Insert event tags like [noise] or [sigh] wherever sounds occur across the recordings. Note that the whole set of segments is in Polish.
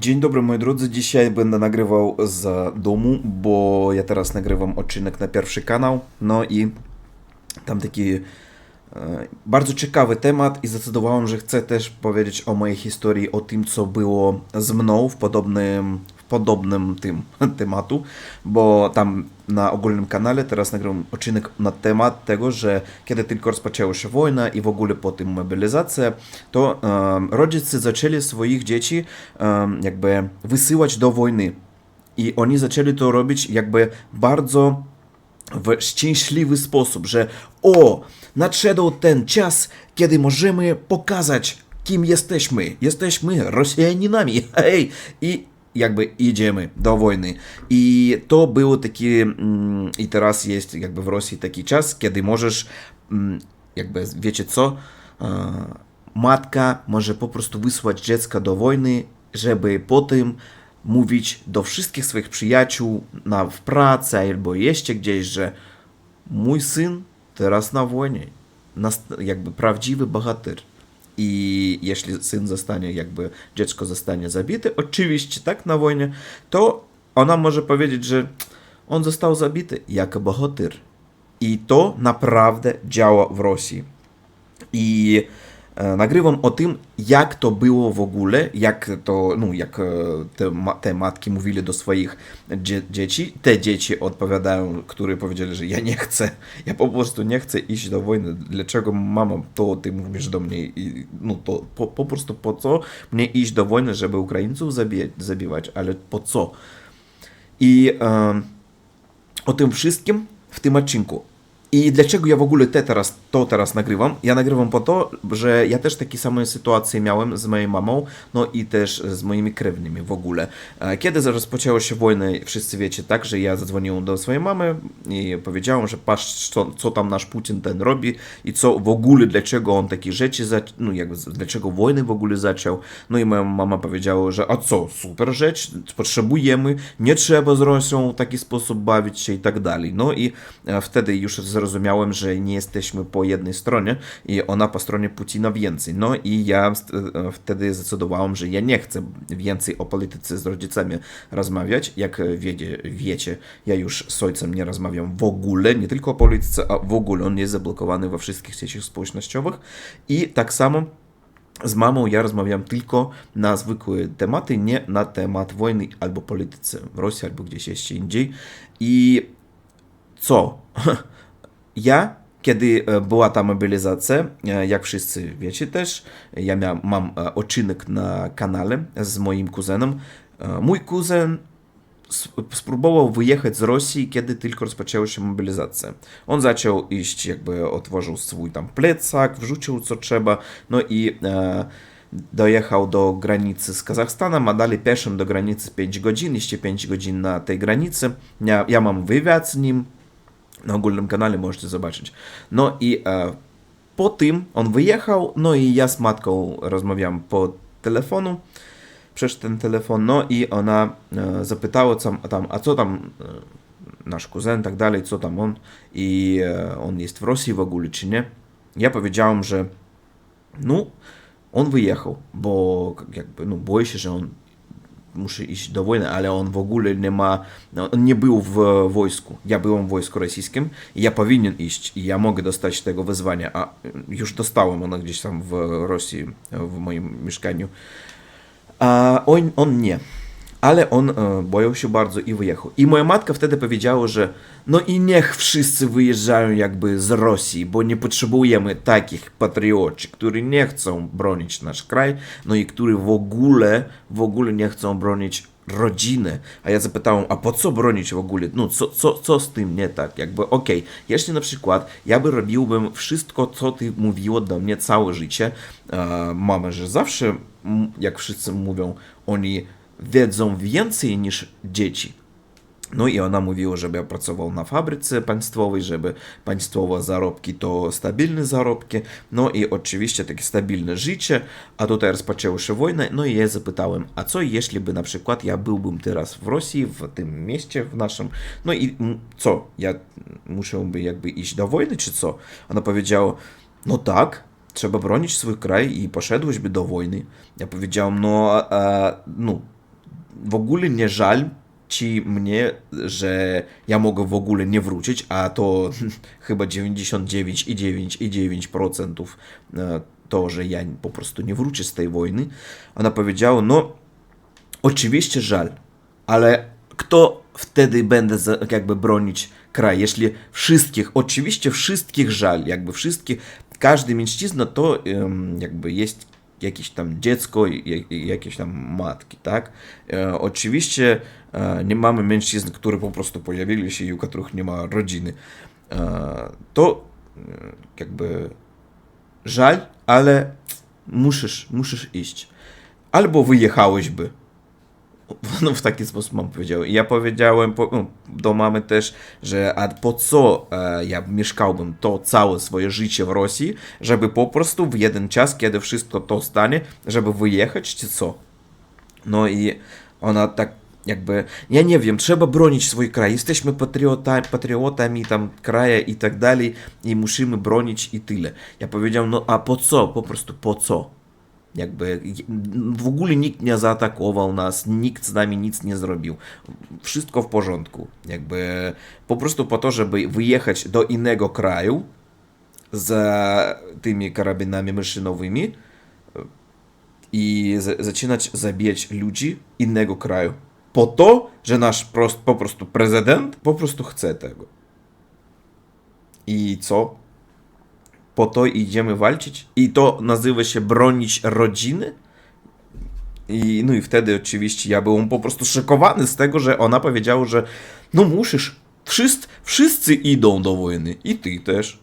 Dzień dobry moi drodzy, dzisiaj będę nagrywał z domu, bo ja teraz nagrywam odcinek na pierwszy kanał, no i tam taki e, bardzo ciekawy temat i zdecydowałem, że chcę też powiedzieć o mojej historii, o tym co było z mną w podobnym, podobnym tym [laughs] tematu, bo tam na ogólnym kanale teraz nagrywam odcinek na temat tego, że kiedy tylko rozpoczęła się wojna i w ogóle po tym mobilizacja, to em, rodzice zaczęli swoich dzieci em, jakby wysyłać do wojny. I oni zaczęli to robić jakby bardzo w szczęśliwy sposób, że o, nadszedł ten czas, kiedy możemy pokazać, kim jesteśmy. Jesteśmy Rosjaninami. [laughs] Hej! I jakby idziemy do wojny. I to był taki, mm, i teraz jest jakby w Rosji taki czas, kiedy możesz, mm, jakby wiecie co, e, matka może po prostu wysłać dziecka do wojny, żeby potem mówić do wszystkich swoich przyjaciół na, w pracy albo jeszcze gdzieś, że mój syn teraz na wojnie. Jakby prawdziwy bohater. Zostanie, jakby dziecko zostanie zabite, oczywiście tak na wojnie, to ona może powiedzieć, że on został zabity jako bohater. I to naprawdę działa. I e, nagrywam o tym, jak to było w ogóle, jak to, no, jak e, te, te matki mówili do swoich dzie dzieci. Te dzieci odpowiadają, które powiedzieli, że ja nie chcę, [laughs] ja po prostu nie chcę iść do wojny. Dlaczego mama to ty mówisz do mnie? I, no to po, po prostu po co mnie iść do wojny, żeby Ukraińców zabijać, ale po co? I e, o tym wszystkim w tym odcinku. I dlaczego ja w ogóle te teraz, to teraz nagrywam? Ja nagrywam po to, że ja też takie same sytuacje miałem z moją mamą, no i też z moimi krewnymi w ogóle. E, Kiedy rozpoczęła się wojna, wszyscy wiecie, tak, że ja zadzwoniłem do swojej mamy i powiedziałem, że patrz, co, co tam nasz Putin ten robi i co w ogóle, dlaczego on takie rzeczy, za, no jakby, dlaczego wojny w ogóle zaczął. No i moja mama powiedziała, że a co, super rzecz, potrzebujemy, nie trzeba z Rosją w taki sposób bawić się i tak dalej. No i e, wtedy już zrozumiałem, że nie jesteśmy po jednej stronie i ona po stronie Putina więcej. No i ja e, wtedy zdecydowałem, że ja nie chcę więcej o polityce z rodzicami rozmawiać. Jak wiecie, wiecie, ja już z ojcem nie rozmawiam w ogóle, nie tylko o polityce, a w ogóle on jest zablokowany we wszystkich sieciach społecznościowych. I tak samo z mamą ja rozmawiam tylko na zwykłe tematy, nie na temat wojny albo polityce w Rosji, albo gdzieś jeszcze indziej. I co? [laughs] Ja, kiedy e, była ta mobilizacja, e, jak wszyscy wiecie też, ja miał, mam e, odcinek na kanale z moim kuzenem. E, Mój kuzyn sp- spróbował wyjechać z Rosji, kiedy tylko rozpoczęła się mobilizacja. On zaczął iść, jakby otworzył swój tam plecak, wrzucił co trzeba, no i e, dojechał do granicy z Kazachstanem, a dalej pieszym do granicy 5 godzin, jeszcze 5 godzin na tej granicy. Ja, ja mam wywiad z nim, na ogólnym kanale możecie zobaczyć. No i po tym on wyjechał, no i ja z matką rozmawiam po telefonu, przez ten telefon, no i ona e, zapytała tam, a co tam e, nasz kuzyn, tak dalej, co tam on i e, on jest w Rosji w ogóle, czy nie. Ja powiedziałem, że no, on wyjechał, bo jakby, no, boję się, że on muszę iść do wojny, ale on w ogóle nie ma, no, on nie był w wojsku. Ja byłem w wojsku rosyjskim ja powinien iść i ja mogę dostać tego wezwania, a już dostałem ono gdzieś tam w Rosji, w moim mieszkaniu. A on, on nie. Ale on e, bojął się bardzo i wyjechał. I moja matka wtedy powiedziała, że no i niech wszyscy wyjeżdżają jakby z Rosji, bo nie potrzebujemy takich patriotów, którzy nie chcą bronić nasz kraj, no i którzy w ogóle, w ogóle nie chcą bronić rodziny. A ja zapytałem, a po co bronić w ogóle? No, co, co, co z tym nie tak? Jakby, okej, jeśli na przykład ja by robiłbym wszystko, co ty mówiło do mnie całe życie, e, mama, że zawsze, jak wszyscy mówią, oni wiedzą więcej niż dzieci. No i ona mówiła, żeby ja pracował na fabryce państwowej, żeby państwowe zarobki to stabilne zarobki, no i oczywiście takie stabilne życie, a tutaj rozpoczęła się wojna, no i ja zapytałem, a co jeśli by na przykład ja byłbym teraz w Rosji, w tym mieście w naszym, no i co, ja musiałbym jakby iść do wojny, czy co? Ona powiedziała, no tak, trzeba bronić swój kraj i poszedłeś by do wojny. Ja powiedziałem, no, a, no, w ogóle nie żal ci mnie, że ja mogę w ogóle nie wrócić, a to [laughs] chyba 99,9,9% e, to, że ja po prostu nie wrócę z tej wojny. Ona powiedziała, no oczywiście żal, ale kto wtedy będzie za- jakby bronić kraj, jeśli wszystkich, oczywiście wszystkich żal, jakby wszystkich, każdy mężczyzna to jakby jest jakieś tam dziecko i jakieś tam matki, tak? E, oczywiście e, nie mamy mężczyzn, którzy po prostu pojawili się i u których nie ma rodziny. E, to e, jakby żal, ale musisz, musisz iść. Albo wyjechałeś by. [laughs] No w taki sposób mam powiedział. Ja powiedziałem po, no, do mamy też, że a po co e, ja mieszkałbym to całe swoje życie w Rosji, żeby po prostu w jeden czas, kiedy wszystko to stanie, żeby wyjechać, czy co? No i ona tak jakby, ja nie wiem, trzeba bronić swój kraj, jesteśmy patriota, patriotami tam kraja i tak dalej i musimy bronić i tyle. Ja powiedziałem, no a po co? Po prostu po co? Jakby w ogóle nikt nie zaatakował nas, nikt z nami nic nie zrobił. Wszystko w porządku. Jakby po prostu po to, żeby wyjechać do innego kraju za tymi karabinami maszynowymi i za- zaczynać zabijać ludzi innego kraju. Po to, że nasz prost, po prostu prezydent po prostu chce tego. I co? po to idziemy walczyć i to nazywa się bronić rodziny. I, no i wtedy oczywiście ja byłem po prostu szokowany z tego, że ona powiedziała, że no musisz, wszyscy, wszyscy idą do wojny i ty też.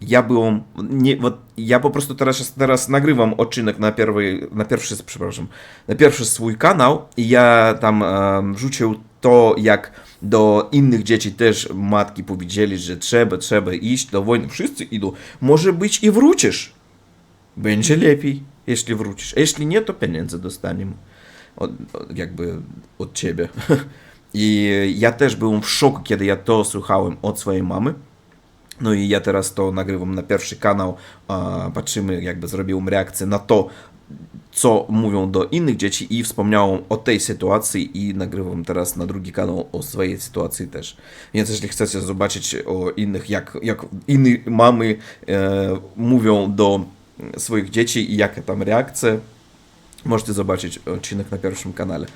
Ja byłem, nie, ja po prostu teraz, teraz nagrywam odcinek na pierwszy, na pierwszy, przepraszam, na pierwszy swój kanał i ja tam um, rzucił to, jak do innych dzieci też matki powiedzieli, że trzeba, trzeba iść do wojny. Wszyscy idą. Może być i wrócisz. Będzie lepiej, jeśli wrócisz. A jeśli nie, to pieniądze dostaniemy. Od, od, jakby od ciebie. [laughs] I ja też byłem w szoku, kiedy ja to słuchałem od swojej mamy. No i ja teraz to nagrywam na pierwszy kanał, patrzymy, jakby zrobiłem reakcję na to, co mówią do innych dzieci i wspomniałem o tej sytuacji i nagrywam teraz na drugi kanał o swojej sytuacji też. Więc jeśli chcecie zobaczyć o innych, jak, jak inne mamy e, mówią do swoich dzieci i jaka tam reakcja, możecie zobaczyć odcinek na pierwszym kanale.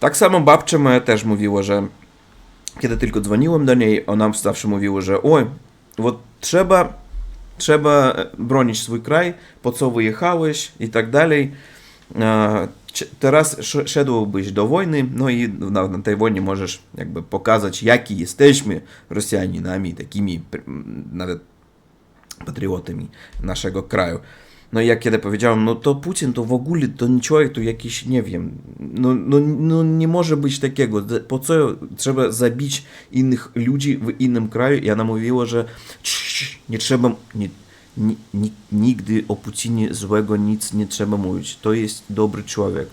Tak samo babcia moja też mówiła, że kiedy tylko dzwoniłem do niej, ona zawsze mówiła, że oj, вот trzeba, trzeba bronić swój kraj, po co wyjechałeś i tak dalej. E, Teraz sz- szedłbyś do wojny, no i na, na tej wojnie możesz jakby pokazać, jaki jesteśmy Rosjaninami, takimi nawet patriotami naszego kraju. No i ja kiedy powiedziałem, no to Putin to w ogóle to nie człowiek, to jakiś, nie wiem, no, no, no nie może być takiego. Po co trzeba zabić innych ludzi w innym kraju? I ona mówiła, że "Cii, nie trzeba, nie, ni, ni, nigdy o Putinie złego nic nie trzeba mówić. To jest dobry człowiek.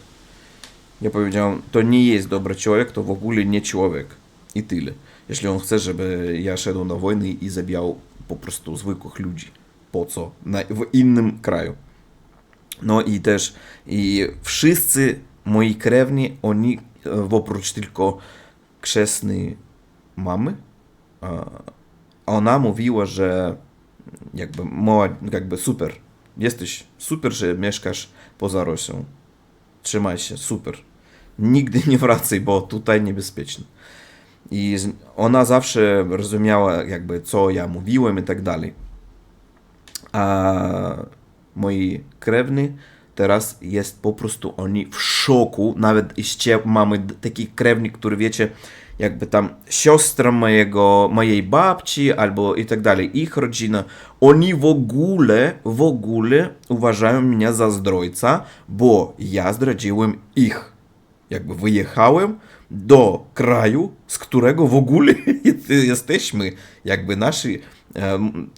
Ja powiedziałem, to nie jest dobry człowiek, to w ogóle nie człowiek. I tyle. Jeśli on chce, żeby ja szedł na wojnę i zabijał po prostu zwykłych ludzi. Po co? Na, w innym kraju. No i też i wszyscy moi krewni, oni oprócz tylko krzesnej mamy, ona mówiła, że jakby mała, jakby super, jesteś super, że mieszkasz poza Rosją. Trzymaj się, super. Nigdy nie wracaj, bo tutaj niebezpieczne. I ona zawsze rozumiała jakby co ja mówiłem i tak dalej. A moi krewni teraz jest po prostu oni w szoku. Nawet jeszcze mamy d- takich krewni, które wiecie, jakby tam siostra mojego, mojej babci albo i tak dalej, ich rodzina, oni w ogóle, w ogóle uważają mnie za zdrajca, bo ja zdradziłem ich. Jakby wyjechałem do kraju, z którego w ogóle [laughs] jesteśmy. Jakby nasi,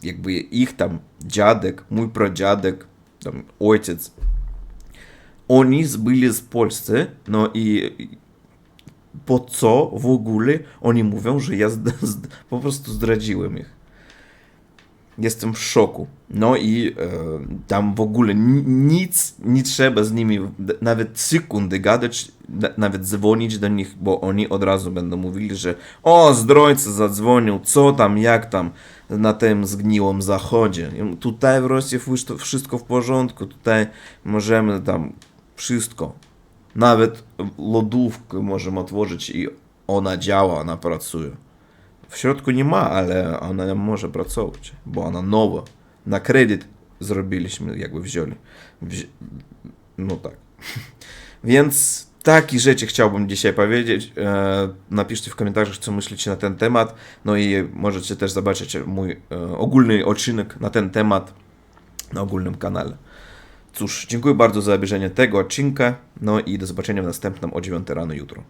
jakby ich tam dziadek, mój pradziadek, tam ojciec, oni byli z Polski, no i po co w ogóle oni mówią, że ja po prostu zdradziłem ich. Jestem w szoku. No i e, tam w ogóle ni- nic nie trzeba z nimi nawet sekundy gadać, na- nawet dzwonić do nich, bo oni od razu będą mówili, że o, zdrojcy zadzwonił, co tam, jak tam na tym zgniłym zachodzie. Tutaj w Rosji wszystko w porządku, tutaj możemy tam wszystko. Nawet lodówkę możemy otworzyć i ona działa, ona pracuje. W środku nie ma, ale ona może pracować, bo ona nowa. Na kredyt zrobiliśmy, jakby wzięli. Wzi- No tak. [laughs] Więc takie rzeczy chciałbym dzisiaj powiedzieć. E, Napiszcie w komentarzach, co myślicie na ten temat. No i możecie też zobaczyć mój e, ogólny odcinek na ten temat na ogólnym kanale. Cóż, dziękuję bardzo za obejrzenie tego odcinka. No i do zobaczenia w następnym o 9 rano jutro.